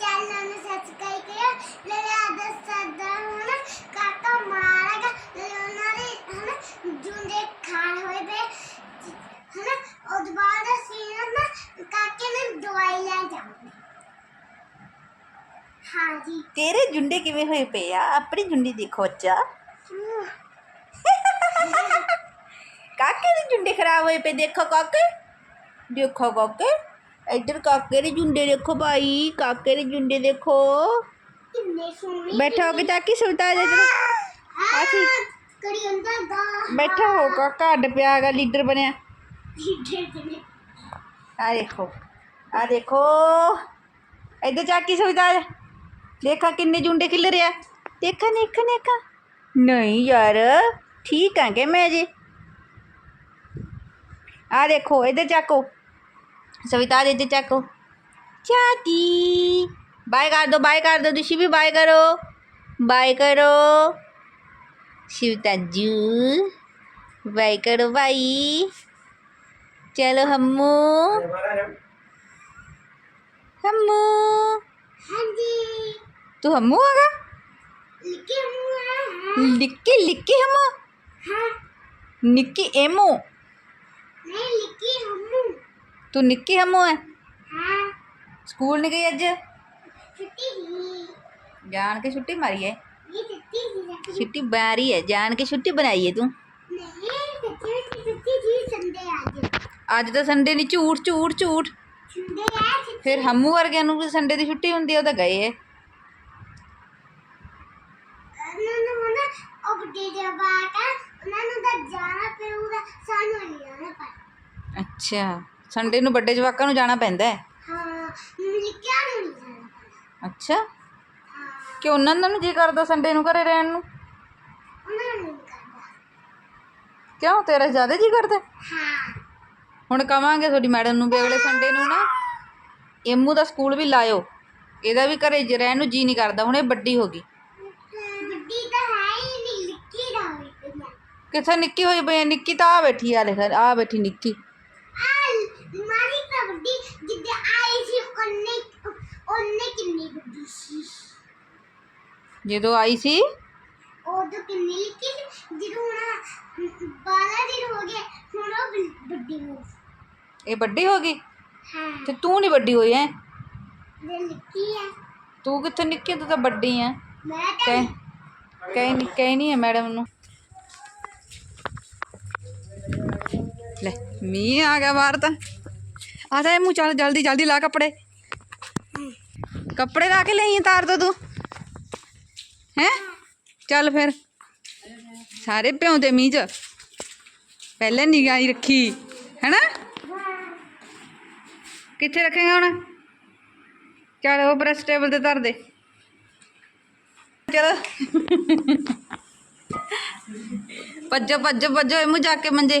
Channel ने subscribe और scene काके दवाई ले जाऊँगी। हाँ जी। तेरे जुंडे किवें हुए पे या? अपनी जुंडी देखो अच्छा। काके जुंडे खराब हुए पे देखो काके। देखो काके। इधर काके के झुंडे देखो भाई काके के झुंडे देखो। बैठा हो गया ताकि सुलता हाँ, बैठा हो काका अड पे गया लीडर बनया आ देखो आ देखो। इधर चाकी सुविधा देखा किन्ने झुंडे खिल रहे देखा देखा देखा। नहीं यार ठीक है क्या मैं जी? आ देखो इधर चाको। सविता देते चाको चाती बाय कर दो बाय कर दो ऋषि भी बाय करो। बाय करो। शिवताजू बाय करो भाई। चलो हमू हमू हाँ तू हमू आगा लिख लिखे लिखे के हमू हाँ। निक्की एमो? तू निक्की हम्मू है ਹਾਂ स्कूल नहीं गई अज ਛੁੱਟੀ ਹੀ जान के छुट्टी मारी है ਇਹ ਛੁੱਟੀ ਹੀ छुट्टी मारी है जान के छुट्टी बनाई है तू ਨਹੀਂ ਛੁੱਟੀ ਛੁੱਟੀ ਜੀ ਸੰਡੇ ਅੱਜ ਅੱਜ ਤਾਂ ਸੰਡੇ ਨਹੀਂ ਝੂਠ ਝੂਠ ਝੂਠ ਸੰਡੇ ਆ ਛੁੱਟੀ ਫਿਰ ਹੰਮੂ ਵਰਗਿਆਂ ਨੂੰ ਵੀ ਸੰਡੇ ਦੀ ਛੁੱਟੀ ਹੁੰਦੀ ਆ ਉਹ ਤਾਂ ਗਏ ਹੈ ਉਹਨਾਂ ਨੂੰ ਨਾ ਉਹ ਬੁੱਢੀ ਦੇ ਬਾਟਾ ਉਹਨਾਂ ਨੂੰ ਤਾਂ ਜਾਣਾ ਪਊਗਾ ਸਾਨੂੰ ਨਹੀਂ ਜਾਣਾ ਪਰ ਅੱਛਾ ਸੰਡੇ ਨੂੰ ਵੱਡੇ ਜਵਾਕਾਂ ਨੂੰ ਜਾਣਾ ਪੈਂਦਾ ਹੈ? ਹਾਂ ਲਿਖਿਆ ਨਹੀਂ ਜਾਣਾ ਪੈਂਦਾ। ਅੱਛਾ। ਕਿ ਉਹਨਾਂ ਦਾ ਨੂੰ ਜੀ ਕਰਦਾ ਸੰਡੇ ਨੂੰ ਘਰੇ ਰਹਿਣ ਨੂੰ? ਉਹਨਾਂ ਨੂੰ ਨਹੀਂ ਕਰਦਾ। ਕਿਉਂ? ਤੇਰਾ ਜ਼ਿਆਦਾ ਜੀ ਕਰਦਾ ਹਾਂ? ਹੁਣ ਕਵਾਂਗੇ ਤੁਹਾਡੀ ਮੈਡਮ ਨੂੰ ਵੀ ਅਗਲੇ ਸੰਡੇ ਨੂੰ ਨਾ ਏਮੂ ਦਾ ਸਕੂਲ ਵੀ ਲਾਇਓ। ਇਹਦਾ ਵੀ ਘਰੇ ਜ ਰਹਿਣ ਨੂੰ ਜੀ ਨਹੀਂ ਕਰਦਾ ਹੁਣ ਇਹ ਵੱਡੀ ਹੋ ਗਈ। ਬੁੱਢੀ ਤਾਂ ਹੈ ਹੀ ਨਹੀਂ ਲਿਖੀ ਦਾ ਹੋਈ ਪਈ ਕਿੱਥੇ ਨਿੱਕੀ ਹੋਈ ਪਈ ਹੈ ਨਿੱਕੀ ਤਾਂ ਆ ਬੈਠੀ ਆ ਦੇਖ ਆ ਬੈਠੀ ਨਿੱਕੀ। ਜਿੱਦੇ ਆਈ ਸੀ ਉਹਨੇ ਉਹਨੇ ਕਿੰਨੀ ਬੁੱਢੀ ਸੀ ਜਦੋਂ ਆਈ ਸੀ ਉਦੋਂ ਕਿੰਨੀ ਲਿਖੀ ਸੀ ਜਦੋਂ ਹੁਣ ਬਾਲਾ ਦਿਨ ਹੋ ਗਏ ਹੁਣ ਉਹ ਬੁ- ਬੁੱਢੀ ਹੋ ਗਈ। ਇਹ ਵੱਡੀ ਹੋ ਗਈ ਹਾਂ ਤੇ ਤੂੰ ਨਹੀਂ ਵੱਡੀ ਹੋਈ ਐ ਜੇ ਲਿਖੀ ਹੈ ਤੂੰ ਕਿੱਥੇ ਨਿੱਕੀ ਤੂੰ ਤਾਂ ਵੱਡੀ ਐ ਮੈਂ ਤਾਂ ਕਹਿ ਕਹਿ ਨਹੀਂ ਕਹਿ ਨਹੀਂ ਹੈ ਮੈਡਮ ਨੂੰ ਲੈ ਮੀਂਹ ਆ ਗਿਆ ਬਾਹਰ ਤਾਂ आ मुँह चल जल्दी जल्दी ला कपड़े कपड़े ला के लिए तार दो तू है चल फिर सारे प्योंदे मीज पहले निगाह रखी है ना कितने रखेंगे हूँ चल वो ब्रश टेबल तर दे चलो भजो भजो भजो इमू जाके मंजे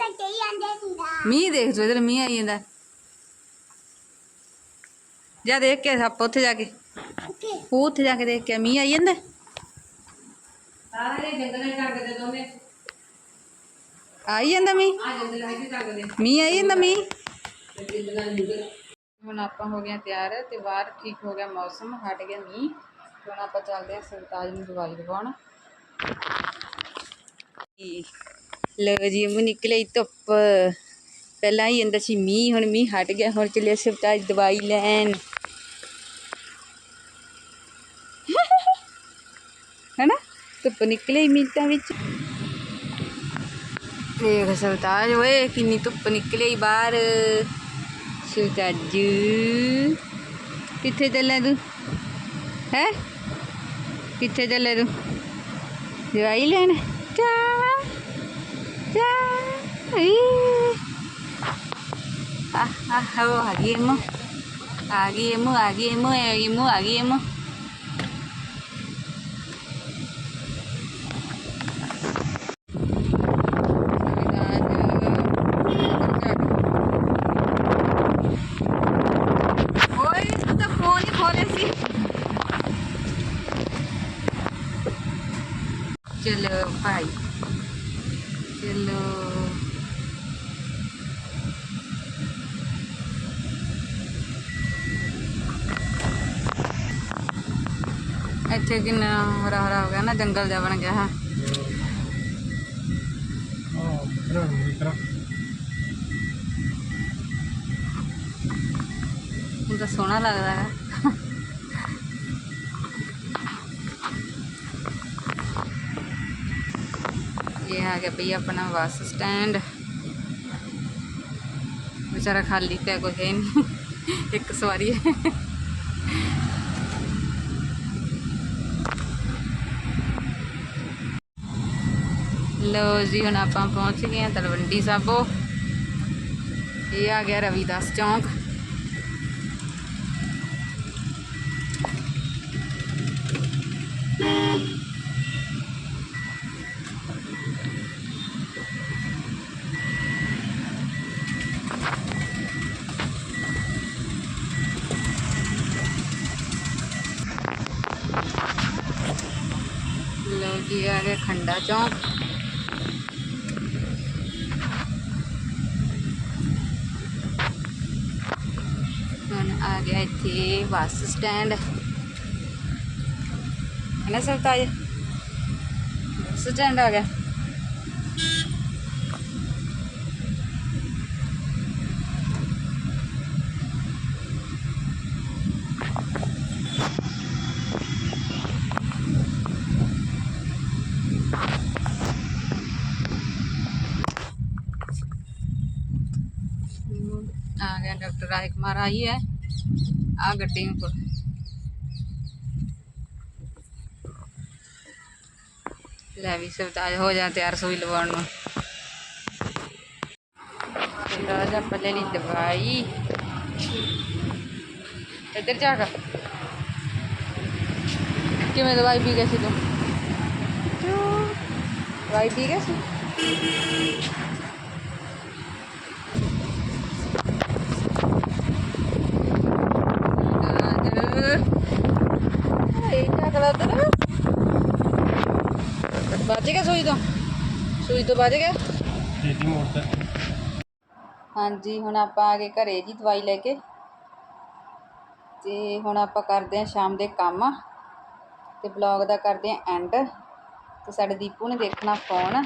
ਆ ਸੱਪ ਕਿੱਥੇ ਹੈ? ਕਿੱਥੇ ਬਣੇ ਸੱਪ ਇਹ ਚਾਚੂ ਤਾਂ ਕਹੀ ਜਾਂਦੇ ਸੀਗਾ ਮੀਂਹ ਦੇਖ ਤੂੰ ਇਧਰ ਮੀਂਹ ਆਈ ਜਾਂਦਾ ਜਾ ਦੇਖ ਕੇ ਸੱਪ ਉੱਥੇ ਜਾ ਕੇ ਕਿੱਥੇ ਉਹ ਉੱਥੇ ਜਾ ਕੇ ਦੇਖ ਕੇ ਮੀਂਹ ਆਈ ਜਾਂਦਾ ਆਈ ਜਾਂਦਾ ਮੀਂਹ ਮੀਂਹ ਆਈ ਜਾਂਦਾ ਮੀਂਹ ਹੁਣ ਆਪਾਂ ਹੋ ਗਏ ਹਾਂ ਤਿਆਰ ਤੇ ਬਾਹਰ ਠੀਕ ਹੋ ਗਿਆ ਮੌਸਮ ਹਟ ਗਿਆ ਮੀਂਹ ਤੇ ਹੁਣ ਆਪਾਂ ਚੱਲਦੇ ਹਾਂ ਸਰਤਾਜ ਨੂੰ ਦਵਾਈ ਦਿਵਾਉਣ ਲੋ ਜੀ ਮੂੰਹ ਨਿਕਲੇ ਧੁੱਪ ਪਹਿਲਾਂ ਹੀ ਅੰਦਰ ਸੀ ਮੀਂਹ ਹੁਣ ਮੀਂਹ ਹਟ ਗਿਆ ਹੁਣ ਚੱਲੇ ਸਰਤਾਜ ਦਵਾਈ ਲੈਣ ਹੈਨਾ ਧੁੱਪ ਨਿਕਲੇ ਹੀ ਮਿੰਟਾਂ ਵਿੱਚ ਦੇਖ ਸਰਤਾਜ ਓਏ ਕਿੰਨੀ ਧੁੱਪ ਨਿਕਲੀ ਈ ਬਾਹਰ ਸਰਤਾਜੂ ਕਿੱਥੇ ਚੱਲਿਆ ਤੂੰ ਹੈ ਕਿੱਥੇ ਚੱਲਿਆ ਤੂੰ ਦਵਾਈ ਲੈਣ ਚਾ ਚਾ hago, haguemos, haguemos, haguemos, haguemos, haguemos. चलो भाई चलो ਇੱਥੇ ਕਿੰਨਾ ਹਰਾ ਹਰਾ ਹੋ ਗਿਆ ਨਾ ਜੰਗਲ ਜਿਹਾ ਬਣ ਗਿਆ ਹੈ। Oh, ਤਾਂ ਸੋਹਣਾ ਲੱਗਦਾ ਹੈ। ਇਹ ਆ ਗਿਆ ਭਈ ਆਪਣਾ ਬੱਸ ਸਟੈਂਡ। ਵਿਚਾਰਾ ਖਾਲੀ ਪਿਆ ਕੋਈ ਹੈ ਨਹੀਂ। ਇੱਕ ਸਵਾਰੀ ਹੈ। ਲੋ ਜੀ ਹੁਣ ਆਪਾਂ ਪਹੁੰਚ ਗਏ ਹਾਂ ਤਲਵੰਡੀ ਸਾਬੋ ਇਹ ਆ ਗਿਆ ਰਵੀਦਾਸ ਚੌਂਕ ਲੋ ਜੀ ਆ ਗਿਆ ਖੰਡਾ ਆ ਗਿਆ ਇੱਥੇ ਬੱਸ ਸਟੈਂਡ ਹੈ ਨਾ ਸਭ ਤਾਜ ਬੱਸ ਸਟੈਂਡ ਆ ਗਿਆ ਆ ਗਿਆ ਡਾਕਟਰ ਰਾਜ ਕੁਮਾਰ ਆਈ ਹੈ ਆ ਗੱਡੀ ਨੂੰ ਕੋਲ ਲੈ ਵੀ ਸਵਤਾਜ ਹੋ ਜਾ ਤਿਆਰ ਸੂਈ ਲਵਾਉਣ ਨੂੰ। ਰਾਜਾ ਪੱਲੇ ਲਈ ਦਵਾਈ। ਇੱਧਰ ਜਾ ਕੇ ਕਿਵੇਂ ਦਵਾਈ ਪੀ ਗਈ ਸੀ ਤੂੰ? ਦਵਾਈ ਪੀ ਗਈ ਸੀ? ਬਚ ਗਿਆ ਸੂਈ ਤੋਂ? ਸੂਈ ਤੋਂ ਬਚ ਗਿਆ. ਹਾਂਜੀ ਹੁਣ ਆਪਾਂ ਆ ਗਏ ਘਰੇ ਜੀ ਦਵਾਈ ਲੈ ਕੇ। ਤੇ ਹੁਣ ਆਪਾਂ ਕਰਦੇ ਹਾਂ ਸ਼ਾਮ ਦੇ ਕੰਮ। ਤੇ ਬਲੌਗ ਦਾ ਕਰਦੇ ਹਾਂ ਐਂਡ ਤੇ ਸਾਡੇ ਦੀਪੂ ਨੇ ਦੇਖਣਾ ਫੋਨ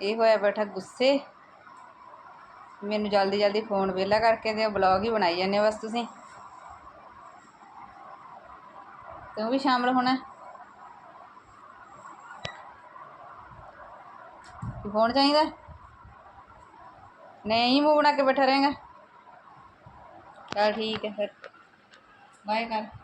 ਇਹ ਹੋਇਆ ਬੈਠਾ ਗੁੱਸੇ। ਮੈਨੂੰ ਜਲਦੀ ਜਲਦੀ ਫੋਨ ਵਿਹਲਾ ਕਰਕੇ ਦਿਓ ਬਲੌਗ ਹੀ ਬਣਾਈ ਜਾਂਦੇ ਬਸ ਤੁਸੀਂ। क्यों भी शामिल होना है? फ़ोन चाहिए? नहीं मुँह बना के बैठा रहेगा। चल ठीक है, फिर। बाय कर